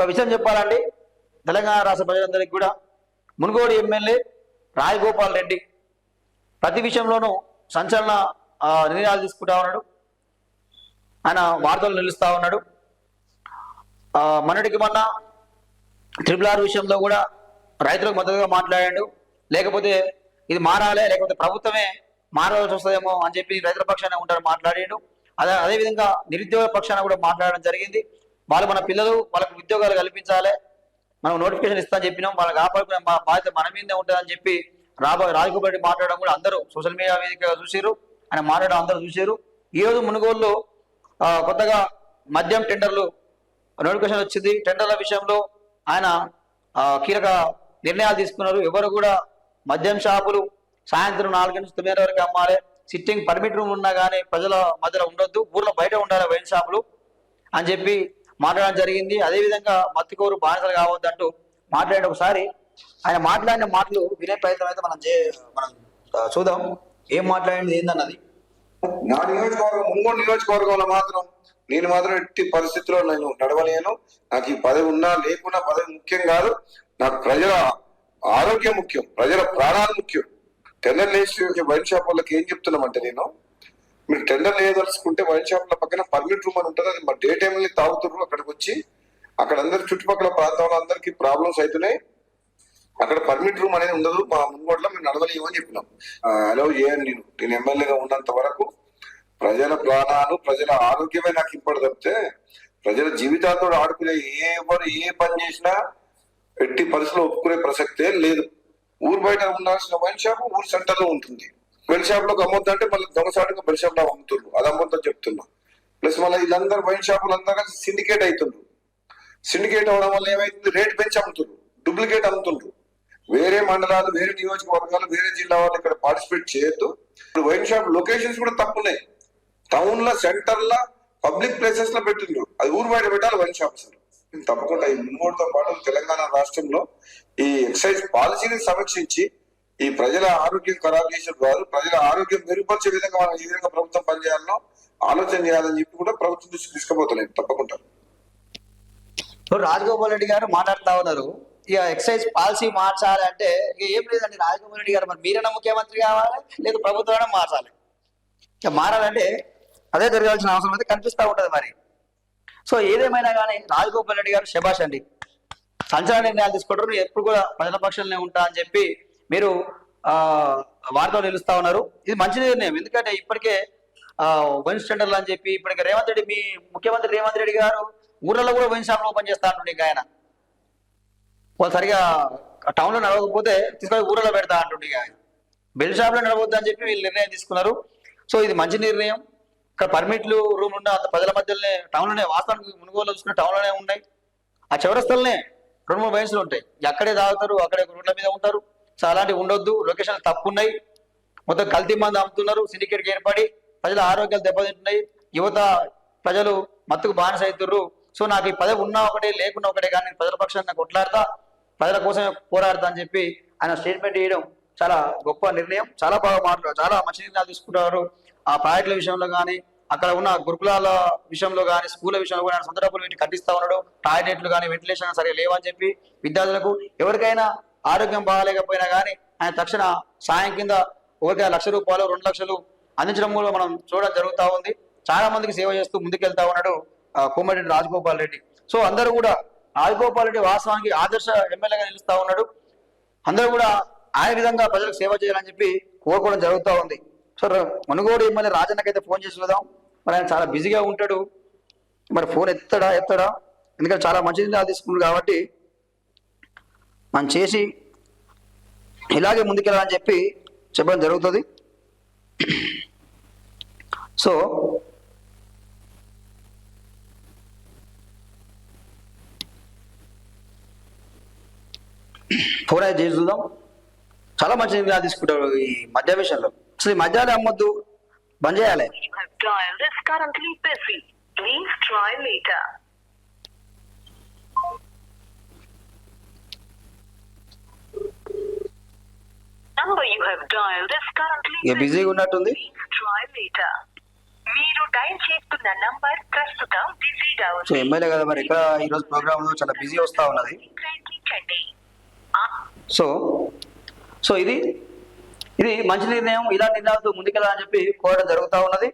ఒక విషయం చెప్పాలండి. తెలంగాణ రాష్ట్ర ప్రజలందరికీ కూడా మునుగోడు ఎమ్మెల్యే రాజగోపాల్ రెడ్డి ప్రతి విషయంలోనూ సంచలన నిర్ణయాలు తీసుకుంటా ఉన్నాడు. ఆయన వార్తలు నిలుస్తూ ఉన్నాడు. మొన్నటికి మొన్న ట్రిపుల్ ఆర్ విషయంలో కూడా రైతులకు మద్దతుగా మాట్లాడాడు. లేకపోతే ఇది మారాలే లేకపోతే ప్రభుత్వమే మారాల్సి వస్తుందేమో అని చెప్పి రైతుల పక్షాన ఉంటారు మాట్లాడాడు. అదే అదేవిధంగా నిరుద్యోగ పక్షాన కూడా మాట్లాడడం జరిగింది. వాళ్ళు మన పిల్లలు వాళ్ళకి ఉద్యోగాలు కల్పించాలి. మనం నోటిఫికేషన్ ఇస్తా చెప్పినాం. వాళ్ళకి కాపాడుకునే మా బాధ్యత మన మీదే ఉంటుందని చెప్పి రాబో రాజగోపాల్ రెడ్డి మాట్లాడడం కూడా అందరూ సోషల్ మీడియా వేదికగా చూసారు ఆయన మాట్లాడడం అందరూ చూసారు ఈ రోజు మునుగోలులో కొత్తగా మద్యం టెండర్లు నోటిఫికేషన్ వచ్చింది. టెండర్ల విషయంలో ఆయన కీలక నిర్ణయాలు తీసుకున్నారు. ఎవరు కూడా మద్యం షాపులు సాయంత్రం నాలుగు నుంచి తొమ్మిది వరకు అమ్మాలి. సిట్టింగ్ పర్మిట్ రూమ్ ఉన్నా కానీ ప్రజల మధ్యలో ఉండొద్దు. ఊర్లో బయట ఉండాలి వైన్ షాపులు అని చెప్పి మాట్లాడడం జరిగింది. అదేవిధంగా మత్తికూరు బానిసలు కావద్దంటూ మాట్లాడిన ఒకసారి ఆయన మాట్లాడిన మాటలు వినే ప్రయత్నం అయితే మనం చే మనం చూద్దాం. ఏం మాట్లాడింది ఏందన్నది? నా నియోజకవర్గం ముందు నియోజకవర్గంలో మాత్రం నేను మాత్రం ఎట్టి పరిస్థితిలో నేను నడవలేను. నాకు ఈ పదవి ఉన్నా లేకున్నా పదవి ముఖ్యం కాదు. నాకు ప్రజల ఆరోగ్యం ముఖ్యం ప్రజల ప్రాణాలు ముఖ్యం. టెన్నర్ లేచి వైన్ షాప్ వాళ్ళకి ఏం చెప్తున్నామంటే నేను మీరు టెండర్ వేయదలుచుకుంటే వైన్ షాప్ల పక్కన పర్మిట్ రూమ్ అని ఉంటుంది అది మా డే టైంలో తాగుతున్నారు అక్కడికి వచ్చి అక్కడ అందరి చుట్టుపక్కల ప్రాంతంలో అందరికి ప్రాబ్లమ్స్ అవుతున్నాయి అక్కడ పర్మిట్ రూమ్ అనేది ఉండదు మా ముంగోడ్లో మేము నడవలేమని చెప్పినాం. అలౌ చేయను నేను నేను ఎమ్మెల్యేగా ఉన్నంత వరకు ప్రజల ప్రాణాలు ప్రజల ఆరోగ్యమే నాకు ఇంపడు తప్పితే ప్రజల జీవితాలతో ఆడుకునే ఎవరు ఏ పని చేసినా ఎట్టి పరిస్థితుల్లో ఒప్పుకునే ప్రసక్తే లేదు. ఊరు బయట ఉండాల్సిన వైన్ షాప్ ఊరు సెంటర్లో ఉంటుంది. బెల్ షాప్లో అమ్మొద్దంటే మళ్ళీ దొంగసాటుగా బెల్ షాప్లో అమ్ముతున్నారు అది అమ్మొద్దని చెప్తున్నా. ప్లస్ మళ్ళీ వీళ్ళందరూ వైన్ షాపులు అందరూ సిండికేట్ అవుతుండ్రు సిండికేట్ అవడం వల్ల ఏమైతుంది? రేట్ పెంచి అమ్ముతుండ్రు. డూప్లికేట్ అమ్ముతుండ్రు. వేరే మండలాలు వేరే నియోజకవర్గాలు వేరే జిల్లా వాళ్ళు ఇక్కడ పార్టిసిపేట్ చేయొద్దు. ఇప్పుడు వైన్ షాప్ లొకేషన్స్ కూడా తప్పున్నాయి. టౌన్లో సెంటర్ ల పబ్లిక్ ప్లేసెస్లో పెట్టిండ్రు. అది ఊరు బయట పెట్టాలి వైన్ షాప్స్ తప్పకుండా ఈ మూడుతో పాటు తెలంగాణ రాష్ట్రంలో ఈ ఎక్సైజ్ పాలసీని సమీక్షించి ఈ ప్రజల ఆరోగ్యం ఖరాబ్ చేసిన కాదు. ప్రజల ఆరోగ్యం మెరుగుపరిచే విధంగా మనం ఏ విధంగా ప్రభుత్వం పనిచేయాలనో ఆలోచన చేయాలని చెప్పి కూడా ప్రభుత్వం దృష్టికి తీసుకుపోతున్నాయి. తప్పకుండా. ఇప్పుడు రాజగోపాల్ రెడ్డి గారు మాట్లాడుతా ఉన్నారు. ఇక ఎక్సైజ్ పాలసీ మార్చాలి అంటే ఇక ఏం లేదండి. రాజగోపాల్ రెడ్డి గారు మరి మీరైనా ముఖ్యమంత్రి కావాలి లేదు ప్రభుత్వమైనా మార్చాలి. ఇక మారాలంటే అదే జరగాల్సిన అవసరం అయితే కనిపిస్తూ ఉంటుంది మరి. సో ఏదేమైనా కానీ రాజగోపాల్ రెడ్డి గారు శభాష్ అండి. సంచలన నిర్ణయాలు తీసుకుంటారు. ఎప్పుడు కూడా ప్రజల పక్షంలోనే ఉంటా అని చెప్పి మీరు వారితో నిలుస్తా ఉన్నారు. ఇది మంచి నిర్ణయం. ఎందుకంటే ఇప్పటికే వైన్ స్టాండర్లు అని చెప్పి ఇప్పటికే రేవంత్ రెడ్డి మీ ముఖ్యమంత్రి రేవంత్ రెడ్డి గారు ఊర్లలో కూడా వైన్ షాప్లు ఓపెన్ చేస్తా అంటుండే ఇంకా ఆయన. వాళ్ళు సరిగా టౌన్లో నడవకపోతే తీసుకొని ఊర్లలో పెడతా అంటుండే ఆయన. బెల్ షాప్లో నడవద్దు అని చెప్పి వీళ్ళు నిర్ణయం తీసుకున్నారు. సో ఇది మంచి నిర్ణయం. ఇక్కడ పర్మిట్లు రూమ్ ఉన్న అంత ప్రజల మధ్యలోనే టౌన్లోనే వాస్తవానికి మునుగోలు చూసుకున్న టౌన్లోనే ఉన్నాయి. ఆ చౌరస్తలనే రెండు మూడు వయసులు ఉంటాయి. అక్కడే తాగుతారు అక్కడే రోడ్ల మీద ఉంటారు. సో అలాంటివి ఉండొద్దు. లొకేషన్ తప్పు ఉన్నాయి మొత్తం కల్తీ మంది అమ్ముతున్నారు. సిండికేట్ ఏర్పడి ప్రజల ఆరోగ్యాలు దెబ్బతింటున్నాయి. యువత ప్రజలు మత్తుకు బానిస అవుతున్నారు సో నాకు ఈ పదవి ఉన్నా ఒకటే లేకున్నా ఒకటే కానీ ప్రజల పక్షాన్ని కొట్లాడతా ప్రజల కోసమే పోరాడతా అని చెప్పి ఆయన స్టేట్మెంట్ చేయడం చాలా గొప్ప నిర్ణయం. చాలా బాగా మాట్లాడు చాలా మంచి నిర్ణయాలు తీసుకుంటారు. ఆ ప్రాజెక్టుల విషయంలో కానీ అక్కడ ఉన్న గురుకులాల విషయంలో కానీ స్కూల్ విషయంలో కూడా సొంత డబ్బులు పెట్టి కట్టిస్తా ఉన్నాడు. టాయిలెట్లు కానీ వెంటిలేషన్ సరిగా లేవని చెప్పి విద్యార్థులకు ఎవరికైనా ఆరోగ్యం బాగాలేకపోయినా కానీ ఆయన తక్షణ సాయం కింద ఒకరికి లక్ష రూపాయలు రెండు లక్షలు అందించడం కూడా మనం చూడడం జరుగుతూ ఉంది. చాలా మందికి సేవ చేస్తూ ముందుకెళ్తా ఉన్నాడు ఆ, కోమటిరెడ్డి రాజగోపాల్ రెడ్డి. సో అందరూ కూడా రాజగోపాల్ రెడ్డి వాస్తవానికి ఆదర్శ ఎమ్మెల్యేగా నిలుస్తా ఉన్నాడు. అందరూ కూడా ఆయన విధంగా ప్రజలకు సేవ చేయాలని చెప్పి కోరుకోవడం జరుగుతూ ఉంది. సో మునుగోడు ఎమ్మెల్యే రాజన్నకైతే ఫోన్ చేసి చూద్దాం. మరి ఆయన చాలా బిజీగా ఉంటాడు. మరి ఫోన్ ఎత్తడా ఎత్తడా? ఎందుకంటే చాలా మంచి నిర్ణయాలు తీసుకున్నాడు కాబట్టి మనం చేసి ఇలాగే ముందుకెళ్ళాలని చెప్పి చెప్పడం జరుగుతుంది. సో ఫోన్ చేసి చూద్దాం. చాలా మంచి నిర్ణయాలు తీసుకుంటారు ఈ మద్య విషయంలో అసలు ఈ మద్యాలు అమ్మొద్దు. బంద్ చేయాలి. You have dialed is currently ఇక బిజీగా ఉన్నట్టుంది. మీరు డైల్ చేస్తున్న నంబర్ ప్రస్తుతం బిజీగా సో ఉంది ఎమ్మెల్యే కదా మరి ఇక్కడ ఈరోజు ప్రోగ్రామ్ చాలా బిజీ వస్తూ ఉన్నది. సో సో ఇది ఇది మంచి నిర్ణయం ఇలా నిర్ణయాలతో ముందుకెళ్ళాలని చెప్పి కోరడం జరుగుతూ ఉన్నది.